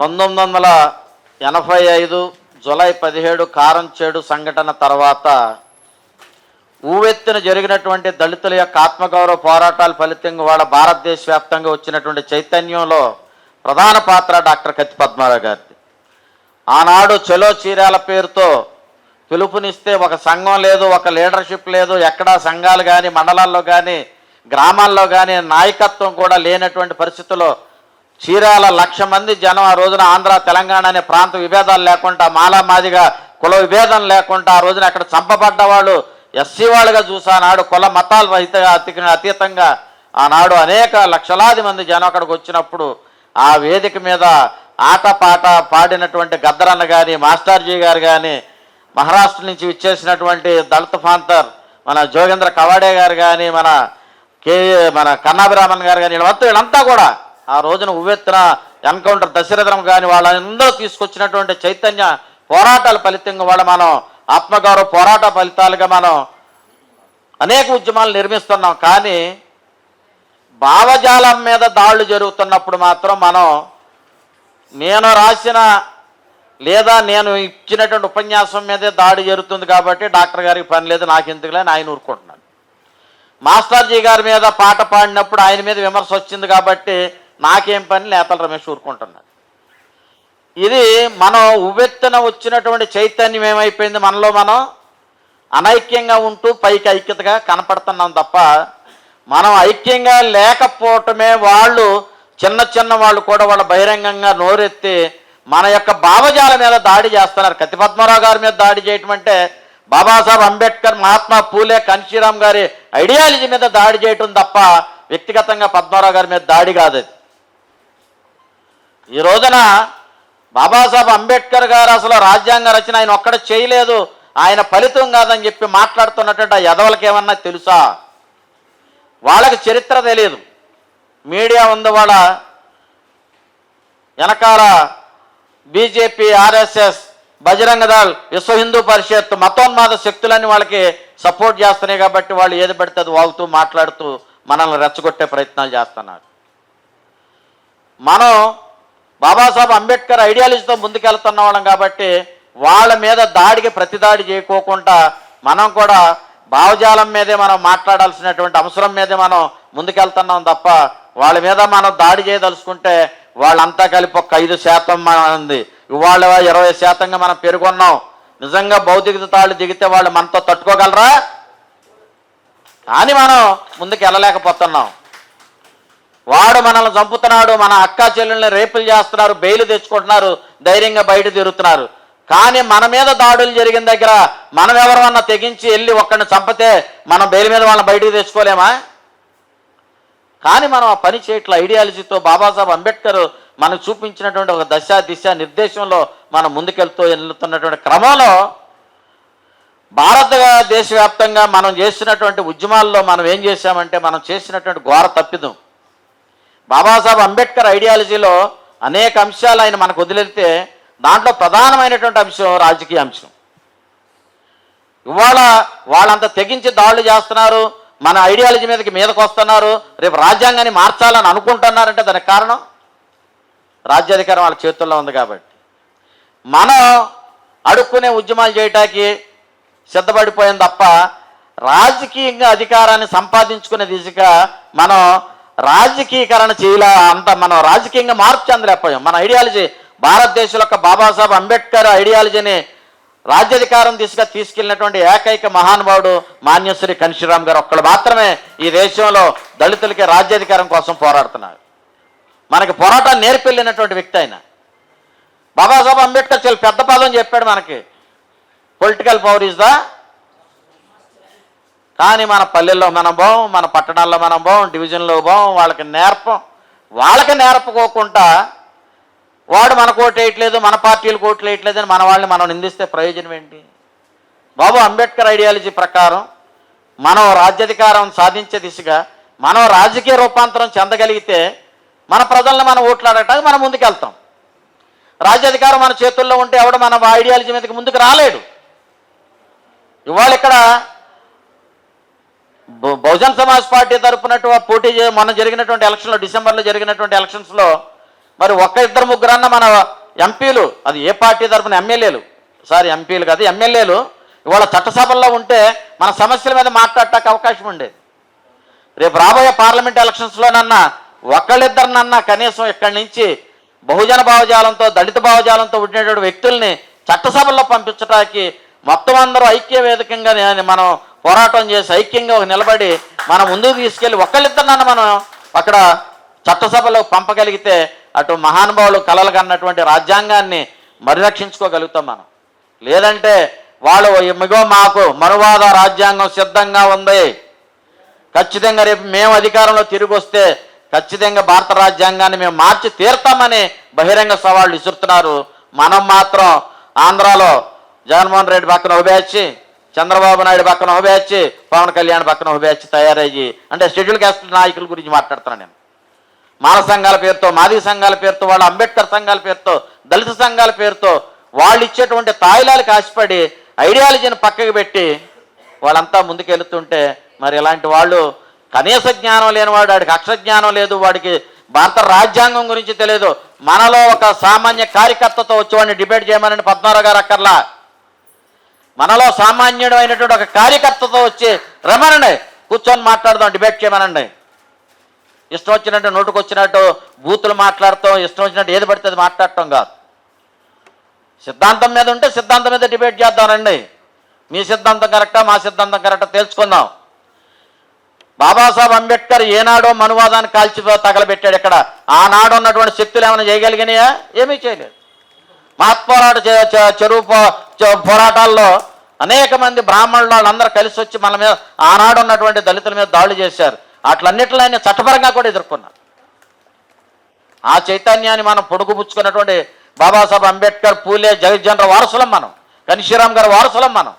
పంతొమ్మిది వందల ఎనభై ఐదు జూలై పదిహేడు కారంచేడు సంఘటన తర్వాత ఊవెత్తున జరిగినటువంటి దళితుల యొక్క ఆత్మగౌరవ పోరాటాల ఫలితంగా వాళ్ళ భారతదేశ వ్యాప్తంగా వచ్చినటువంటి చైతన్యంలో ప్రధాన పాత్ర డాక్టర్ కత్తి పద్మారావు గారిది. ఆనాడు చెలో చీరాల పేరుతో పిలుపునిస్తే ఒక సంఘం లేదు ఒక లీడర్షిప్ లేదు ఎక్కడా సంఘాలు కానీ మండలాల్లో కానీ గ్రామాల్లో కానీ నాయకత్వం కూడా లేనటువంటి పరిస్థితుల్లో చీరాల లక్ష మంది జనం ఆ రోజున ఆంధ్ర తెలంగాణ అనే ప్రాంత విభేదాలు లేకుండా మాలామాదిగా కుల విభేదం లేకుండా ఆ రోజున అక్కడ చంపబడ్డ వాళ్ళు ఎస్సీ వాళ్ళుగా చూసి ఆనాడు కుల మతాలు రహితగా అతి అతీతంగా ఆనాడు అనేక లక్షలాది మంది జనం అక్కడికి వచ్చినప్పుడు ఆ వేదిక మీద ఆట పాట పాడినటువంటి గద్దరన్న కానీ మాస్టర్జీ గారు కానీ మహారాష్ట్ర నుంచి విచ్చేసినటువంటి దళిత ఫాంతర్ మన జోగేంద్ర కవాడే గారు కానీ మన కే మన కన్నాభిరామన్ గారు కానీ వీళ్ళంతా వీళ్ళంతా కూడా ఆ రోజున ఉవ్వెత్తున ఎన్కౌంటర్ దశరథం కానీ వాళ్ళందరూ తీసుకొచ్చినటువంటి చైతన్య పోరాటాల ఫలితంగా వాళ్ళ మనం ఆత్మగౌరవ పోరాట ఫలితాలుగా మనం అనేక ఉద్యమాలు నిర్మిస్తున్నాం. కానీ భావజాలం మీద దాడులు జరుగుతున్నప్పుడు మాత్రం మనం నేను రాసిన లేదా నేను ఇచ్చినటువంటి ఉపన్యాసం మీదే దాడి జరుగుతుంది కాబట్టి డాక్టర్ గారికి పని లేదు నాకు ఎందుకులే ఆయన ఊరుకుంటున్నాను మాస్టర్జీ గారి మీద పాట పాడినప్పుడు ఆయన మీద విమర్శ వచ్చింది కాబట్టి నాకేం పని నేతల రమేష్ ఊరుకుంటున్నాడు. ఇది మనం ఉవ్వెత్తున వచ్చినటువంటి చైతన్యం ఏమైపోయింది మనలో మనం? అనైక్యంగా ఉంటూ పైకి ఐక్యతగా కనపడుతున్నాం తప్ప మనం ఐక్యంగా లేకపోవటమే వాళ్ళు చిన్న చిన్న వాళ్ళు కూడా వాళ్ళ బహిరంగంగా నోరెత్తి మన యొక్క భావజాల మీద దాడి చేస్తున్నారు. కత్తి పద్మారావు గారి మీద దాడి చేయటం అంటే బాబాసాహెబ్ అంబేద్కర్ మహాత్మా పూలే కన్షీరామ్ గారి ఐడియాలజీ మీద దాడి చేయటం తప్ప వ్యక్తిగతంగా పద్మారావు గారి మీద దాడి కాదు అది. ఈ రోజున బాబాసాహెబ్ అంబేద్కర్ గారు అసలు రాజ్యాంగ రచన ఆయన ఒక్కడ చేయలేదు. ఆయన ఫలితం కాదని చెప్పి మాట్లాడుతున్నటువంటి ఆ ఎదవలకి ఏమన్నా తెలుసా? వాళ్ళకి చరిత్ర తెలియదు మీడియా ఉంది వాళ్ళ వెనకాల బీజేపీ ఆర్ఎస్ఎస్ బజరంగ దళ్ విశ్వ హిందూ పరిషత్ మతోన్మాద శక్తులని వాళ్ళకి సపోర్ట్ చేస్తున్నాయి కాబట్టి వాళ్ళు ఏది పడితే అది వాగుతూ మాట్లాడుతూ మనల్ని రెచ్చగొట్టే ప్రయత్నాలు చేస్తున్నారు. మనం బాబాసాహెబ్ అంబేద్కర్ ఐడియాలజీతో ముందుకెళ్తున్న వాళ్ళం కాబట్టి వాళ్ళ మీద దాడికి ప్రతిదాడి చేయకోకుండా మనం కూడా భావజాలం మీదే మనం మాట్లాడాల్సినటువంటి అవసరం మీదే మనం ముందుకెళ్తున్నాం తప్ప వాళ్ళ మీద మనం దాడి చేయదలుచుకుంటే వాళ్ళంతా కలిపి ఒక ఐదు శాతం ఉంది. ఇవాళ ఇరవై శాతంగా మనం పెరుగున్నాం. నిజంగా భౌతిక తాళ్ళు దిగితే వాళ్ళు మనతో తట్టుకోగలరా? కానీ మనం ముందుకు వెళ్ళలేకపోతున్నాం వాడు మనల్ని చంపుతున్నాడు మన అక్క చెల్లెల్ని రేపులు చేస్తున్నారు బెయిల్ తెచ్చుకుంటున్నారు ధైర్యంగా బయట తిరుగుతున్నారు. కానీ మన మీద దాడులు జరిగిన దగ్గర మనం ఎవరన్నా తెగించి వెళ్ళి ఒక్కడిని చంపితే మనం బెయిల్ మీద వాళ్ళని బయటకు తెచ్చుకోలేమా? కానీ మనం ఆ పని చేయట్ల ఐడియాలజీతో బాబాసాహెబ్ అంబేద్కర్ మనకు చూపించినటువంటి ఒక దశ దిశ నిర్దేశంలో మనం ముందుకెళ్తూ వెళ్తున్నటువంటి క్రమంలో భారత దేశవ్యాప్తంగా మనం చేసినటువంటి ఉద్యమాల్లో మనం ఏం చేశామంటే మనం చేసినటువంటి ఘోర తప్పిదం. బాబాసాహెబ్ అంబేద్కర్ ఐడియాలజీలో అనేక అంశాలు ఆయన మనకు వదిలితే దాంట్లో ప్రధానమైనటువంటి అంశం రాజకీయ అంశం. ఇవాళ వాళ్ళంత తెగించి దాడులు చేస్తున్నారు మన ఐడియాలజీ మీదకి మీదకు వస్తున్నారు రేపు రాజ్యాంగాన్ని మార్చాలని అనుకుంటున్నారంటే దానికి కారణం? రాజ్యాధికారం వాళ్ళ చేతుల్లో ఉంది కాబట్టి. మనం అడుక్కునే ఉద్యమాలు చేయటానికి సిద్ధపడిపోయింది తప్ప రాజకీయంగా అధికారాన్ని సంపాదించుకునే దిశగా మనం రాజకీకరణ చేయలే? అంత మనం రాజకీయంగా మార్పు చెందలేకపోయాం. మన ఐడియాలజీ భారతదేశంలో యొక్క బాబాసాహెబ్ అంబేద్కర్ ఐడియాలజీని రాజ్యాధికారం దిశగా తీసుకెళ్ళినటువంటి ఏకైక మహానుభావుడు మాన్యశ్రీ కన్షీరామ్ గారు ఒక్కడు మాత్రమే ఈ దేశంలో దళితులకి రాజ్యాధికారం కోసం పోరాడుతున్నారు. మనకి పోరాటాన్ని నేర్పెళ్ళినటువంటి వ్యక్తి ఆయన. బాబాసాహెబ్ అంబేద్కర్ చాలా పెద్ద పదం చెప్పాడు మనకి. పొలిటికల్ పవర్ ఈజ్ ద కానీ మన పల్లెల్లో మనం బావం మన పట్టణాల్లో మనం బావం డివిజన్లో బావం వాళ్ళకి నేర్పం. వాళ్ళకి నేర్పకోకుండా వాడు మన కోట్ వేయట్లేదు మన పార్టీలు కోట్లు వేయట్లేదు అని మన వాళ్ళని మనం నిందిస్తే ప్రయోజనం ఏంటి? బాబు అంబేద్కర్ ఐడియాలజీ ప్రకారం మనం రాజ్యాధికారం సాధించే దిశగా మనం రాజకీయ రూపాంతరం చెందగలిగితే మన ప్రజలను మనం ఓట్లాడటానికి మనం ముందుకెళ్తాం. రాజ్యాధికారం మన చేతుల్లో ఉంటే ఎవడు మన ఐడియాలజీ మీదకి ముందుకు రాలేడు. ఇవాళ ఇక్కడ బహుజన్ సమాజ్ పార్టీ తరపునటు పోటీ చే- మొన్న జరిగినటువంటి ఎలక్షన్లో డిసెంబర్లో జరిగినటువంటి ఎలక్షన్స్లో మరి ఒక్క ఇద్దరు ముగ్గురన్న మన ఎంపీలు అది ఏ పార్టీ తరఫున ఎమ్మెల్యేలు. సారీ ఎంపీలు కాదు ఎమ్మెల్యేలు. ఇవాళ చట్టసభల్లో ఉంటే మన సమస్యల మీద మాట్లాడటానికి అవకాశం ఉండేది రేపు రాబోయే పార్లమెంట్ ఎలక్షన్స్లోనన్నా ఒకళ్ళిద్దరినన్నా కనీసం ఇక్కడి నుంచి బహుజన భావజాలంతో దళిత భావజాలంతో ఉండేటువంటి వ్యక్తుల్ని చట్టసభల్లో పంపించడానికి మొత్తం అందరూ ఐక్య వేదికంగా మనం పోరాటం చేసి ఐక్యంగా ఒక నిలబడి మనం ముందుకు తీసుకెళ్ళి ఒక్కళ్ళిద్దరినన్న మనం అక్కడ చట్టసభలో పంపగలిగితే అటు మహానుభావులు కలలు కన్నటువంటి రాజ్యాంగాన్ని పరిరక్షించుకోగలుగుతాం మనం. లేదంటే వాళ్ళు మిగో మాకు మనువాద రాజ్యాంగం సిద్ధంగా ఉంది. ఖచ్చితంగా రేపు మేము అధికారంలో తిరిగి వస్తే ఖచ్చితంగా భారత రాజ్యాంగాన్ని మేము మార్చి తీరుతామని బహిరంగ సవాళ్ళు విసురుతున్నారు. మనం మాత్రం ఆంధ్రాలో జగన్మోహన్ రెడ్డి పక్కన ఒక చంద్రబాబు నాయుడు పక్కన ఒక బ్యాచ్ పవన్ కళ్యాణ్ పక్కన ఒక బ్యాచ్ తయారయ్యి. అంటే షెడ్యూల్ క్యాస్ట్ నాయకుల గురించి మాట్లాడుతున్నాను నేను. మాల సంఘాల పేరుతో మాదిగ సంఘాల పేరుతో వాళ్ళ అంబేద్కర్ సంఘాల పేరుతో దళిత సంఘాల పేరుతో వాళ్ళు ఇచ్చేటువంటి తాయిలాలకు ఆశపడి ఐడియాలజీని పక్కకు పెట్టి వాళ్ళంతా ముందుకెళ్తుంటే మరి ఇలాంటి వాళ్ళు కనీస జ్ఞానం లేనివాడు వాడికి అక్షర జ్ఞానం లేదు వాడికి భారత రాజ్యాంగం గురించి తెలియదు. మనలో ఒక సామాన్య కార్యకర్తతో వచ్చేవాడిని డిబేట్ చేయమని పద్మారావు గారు అక్కర్లా. మనలో సామాన్యుడు అయినటువంటి ఒక కార్యకర్తతో వచ్చి రమనండి కూర్చొని మాట్లాడదాం డిబేట్ చేయమనండి. ఇష్టం వచ్చినట్టు నోటుకు వచ్చినట్టు బూతులు మాట్లాడటం ఇష్టం వచ్చినట్టు ఏది పడితే అది మాట్లాడటం కాదు. సిద్ధాంతం మీద ఉంటే సిద్ధాంతం మీద డిబేట్ చేద్దామండి మీ సిద్ధాంతం కరెక్టా మా సిద్ధాంతం కరెక్టా తెలుసుకుందాం. బాబాసాహెబ్ అంబేద్కర్ ఏనాడో మనువాదాన్ని కాల్చి తగలబెట్టాడు ఇక్కడ. ఆనాడు ఉన్నటువంటి శక్తులు ఏమైనా చేయగలిగినాయా? ఏమీ చేయలేదు. మహత్పోరాట చెరువు పో- పోరాటాల్లో అనేక మంది బ్రాహ్మణులు వాళ్ళందరూ కలిసి వచ్చి మన మీద ఆనాడు ఉన్నటువంటి దళితుల మీద దాడులు చేశారు. అట్లన్నిటిలో ఆయన చట్టపరంగా కూడా ఎదుర్కొన్నారు. ఆ చైతన్యాన్ని మనం పొడుగుపుచ్చుకున్నటువంటి బాబాసాహెబ్ అంబేద్కర్ పూలే జగజ్జనర వారసులం మనం. కనిషీరామ్ గారి వారసులం మనం.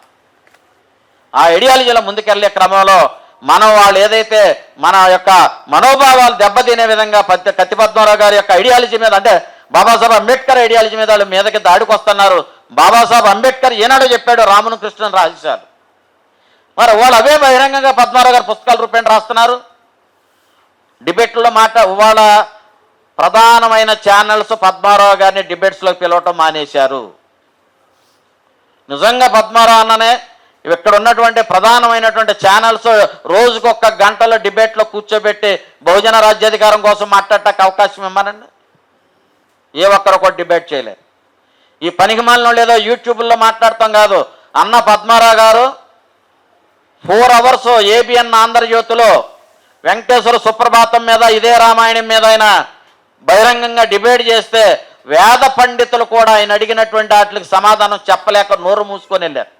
ఆ ఐడియాలజీలో ముందుకెళ్ళే క్రమంలో మనం వాళ్ళు ఏదైతే మన యొక్క మనోభావాలు దెబ్బతినే విధంగా పత్తి కత్తి పద్మారావు గారి యొక్క ఐడియాలజీ మీద అంటే బాబాసాహెబ్ అంబేద్కర్ ఐడియాలజీ మీద వాళ్ళు మీదకి దాడికి వస్తున్నారు బాబాసాహెబ్ అంబేద్కర్ ఏనాడో చెప్పాడు రామును కృష్ణను రాశారు మరి వాళ్ళు అవే బహిరంగంగా పద్మారావు గారు పుస్తకాల రూపేణ రాస్తున్నారు. డిబేట్లో మాట వాళ్ళ ప్రధానమైన ఛానల్స్ పద్మారావు గారిని డిబేట్స్లోకి పిలవటం మానేశారు. నిజంగా పద్మారావు అన్ననే ఇక్కడ ఉన్నటువంటి ప్రధానమైనటువంటి ఛానల్స్ రోజుకొక గంటలో డిబేట్లో కూర్చోబెట్టి బహుజన రాజ్యాధికారం కోసం మాట్లాడటానికి అవకాశం ఇవ్వమనండి. ఏ ఒక్కరు కూడా డిబేట్ చేయలేదు. ఈ పనికి మాలిన లేదో యూట్యూబ్లో మాట్లాడతాం కాదు. అన్న పద్మారావు గారు ఫోర్ అవర్స్ ఏబిఎన్ ఆంధ్రజ్యోతిలో వెంకటేశ్వర సుప్రభాతం మీద ఇదే రామాయణం మీద ఆయన బహిరంగంగా డిబేట్ చేస్తే వేద పండితులు కూడా ఆయన అడిగినటువంటి వాటికి సమాధానం చెప్పలేక నోరు మూసుకొని వెళ్ళారు.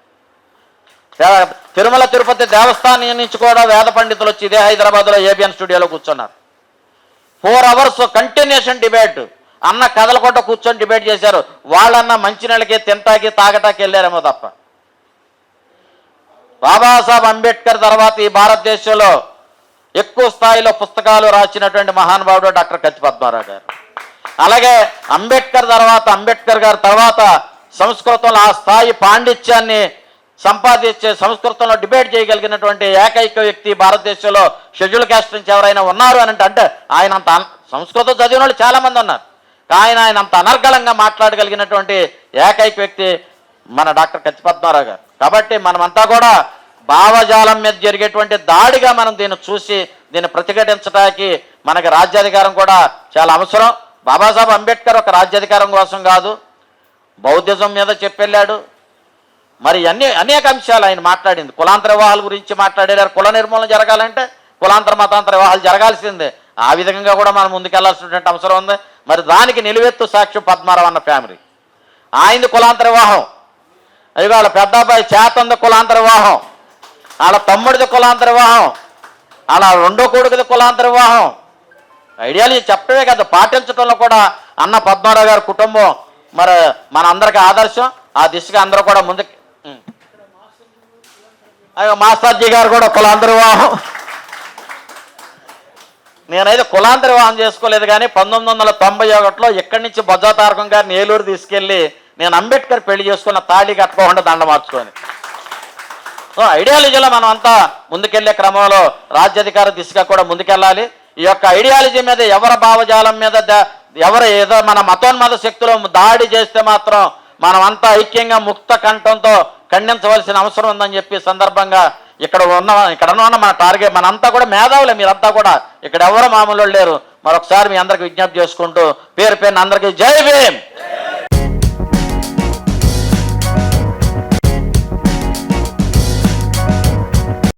తిరుమల తిరుపతి దేవస్థానం నుంచి కూడా వేద పండితులు వచ్చి ఇదే హైదరాబాద్లో ఏబిఎన్ స్టూడియోలో కూర్చున్నారు. ఫోర్ అవర్స్ కంటిన్యూషన్ డిబేట్ అన్న కదలకొట్ట కూర్చొని డిబేట్ చేశారు. వాళ్ళన్న మంచినీళ్ళకి తింటాకి తాగటాకి వెళ్ళారేమో తప్ప. బాబాసాహెబ్ అంబేద్కర్ తర్వాత ఈ భారతదేశంలో ఎక్కువ స్థాయిలో పుస్తకాలు రాసినటువంటి మహానుభావుడు డాక్టర్ కత్తి పద్మారావు గారు. అలాగే అంబేద్కర్ తర్వాత అంబేద్కర్ గారి తర్వాత సంస్కృతంలో ఆ స్థాయి పాండిత్యాన్ని సంపాదించే సంస్కృతంలో డిబేట్ చేయగలిగినటువంటి ఏకైక వ్యక్తి భారతదేశంలో షెడ్యూల్ క్యాస్ట్ నుంచి ఎవరైనా ఉన్నారు అని అంటే ఆయన అంత సంస్కృతం చదివిన వాళ్ళు చాలా మంది ఉన్నారు. కానీ ఆయన అంత అనర్గళంగా మాట్లాడగలిగినటువంటి ఏకైక వ్యక్తి మన డాక్టర్ కచ్చిపద్మారావు గారు. కాబట్టి మనమంతా కూడా భావజాలం మీద జరిగేటువంటి దాడిగా మనం దీన్ని చూసి దీన్ని ప్రతిఘటించడానికి మనకి రాజ్యాధికారం కూడా చాలా అవసరం. బాబాసాహెబ్ అంబేద్కర్ ఒక రాజ్యాధికారం కోసం కాదు బౌద్ధిజం మీద చెప్పెళ్ళాడు. మరి అన్ని అనేక అంశాలు ఆయన మాట్లాడింది. కులాంతర వివాహాల గురించి మాట్లాడారు కుల నిర్మూలన జరగాలంటే కులాంతర మతాంతర వివాహాలు జరగాల్సిందే. ఆ విధంగా కూడా మనం ముందుకెళ్ళాల్సినటువంటి అవసరం ఉంది. మరి దానికి నిలువెత్తు సాక్ష్యం పద్మారావు అన్న ఫ్యామిలీ ఆయనది కులాంతర వివాహం. అది వాళ్ళ పెద్ద అబ్బాయి చేతంది కులాంతర వివాహం. వాళ్ళ తమ్ముడిది కులాంతర వివాహం. వాళ్ళ రెండో కొడుకుది కులాంతర వివాహం. ఐడియాలజీ చెప్పడమే కదా పాటించడంలో కూడా అన్న పద్మారావు గారి కుటుంబం మరి మన అందరికి ఆదర్శం. ఆ దిశగా అందరూ కూడా ముందుకు అయ్యో మాస్టర్జీ గారు కూడా కులాంతర వివాహం. నేనైతే కులాంతరి వివాహం చేసుకోలేదు కానీ పంతొమ్మిది వందల తొంభై ఒకటిలో ఇక్కడి నుంచి బొజ్జాతారకం గారిని ఏలూరు తీసుకెళ్ళి నేను అంబేద్కర్ పెళ్ళి చేసుకున్న తాళి కట్టుకోకుండా దండ మార్చుకొని. సో ఐడియాలజీలో మనం అంతా ముందుకెళ్ళే క్రమంలో రాజ్యాధికార దిశగా కూడా ముందుకెళ్ళాలి. ఈ యొక్క ఐడియాలజీ మీద ఎవరి భావజాలం మీద ఎవరు ఏదో మన మతోన్మత శక్తులు దాడి చేస్తే మాత్రం మనం అంతా ఐక్యంగా ముక్త కంఠంతో ఖండించవలసిన అవసరం ఉందని చెప్పి సందర్భంగా ఇక్కడ ఉన్న ఇక్కడ ఉన్న మన టార్గెట్ మనంతా కూడా మేధావులే మీరంతా కూడా. ఇక్కడ ఎవరు మామూలు వాళ్ళు లేరు. మరొకసారి మీ అందరికి విజ్ఞప్తి చేసుకుంటూ పేరు పేరున అందరికీ జై భీమ్!